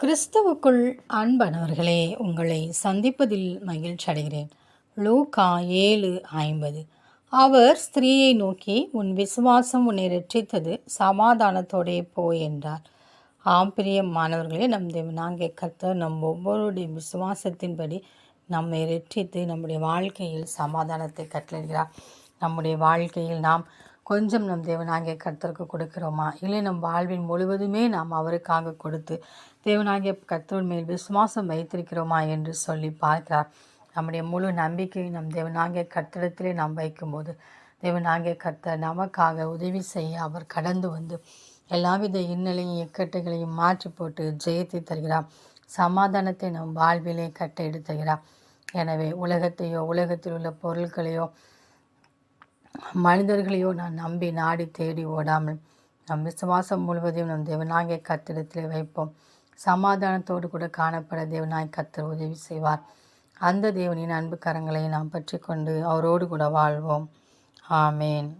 கிறிஸ்துவுக்குள் அன்பானவர்களே உங்களை சந்திப்பதில் மகிழ்ச்சி அடைகிறேன். லூகா ஏழு ஐம்பது. அவர் ஸ்திரீயை நோக்கி உன் விசுவாசம் உன்னை ரட்சித்தது சமாதானத்தோடே போ என்றார். ஆம் மாணவர்களே நம் தேவனாகிய கர்த்தர் நம் ஒவ்வொருடைய விசுவாசத்தின்படி நம்மை ரட்சித்து நம்முடைய வாழ்க்கையில் சமாதானத்தை கட்டளிடுகிறார் நம்முடைய வாழ்க்கையில் நாம் கொஞ்சம் நம் தேவனாகிய கர்த்தருக்கு கொடுக்கிறோமா? இல்லை நம் வாழ்வின் முழுவதுமே நாம் அவருக்காக கொடுத்து தேவனாகிய கர்த்தர் மேல் விசுவாசம் வைத்திருக்கிறோமா என்று சொல்லி பார்க்கிறார். நம்முடைய முழு நம்பிக்கையை நம் தேவனாகிய கர்த்தரிடத்திலே நாம் வைக்கும்போது தேவனாகிய கர்த்தர் நமக்காக உதவி செய்ய அவர் கடந்து வந்து எல்லாவித இன்னலையும் இக்கட்டுகளையும் மாற்றி போட்டு ஜெயத்தை தருகிறார். சமாதானத்தை நம் வாழ்விலே கட்ட எடுத்துகிறார். எனவே உலகத்தையோ உலகத்தில் உள்ள பொருட்களையோ மனிதர்களையோ நான் நம்பி நாடி தேடி ஓடாமல் நம் விசுவாசம் முழுவதையும் நம் தேவனாகிய கத்திடத்தில் வைப்போம். சமாதானத்தோடு கூட காணப்பட தேவனாய் கத்தர் உதவி செய்வார். அந்த தேவனின் அன்பு கரங்களை நாம் பற்றி கொண்டு அவரோடு கூட வாழ்வோம். ஆமேன்.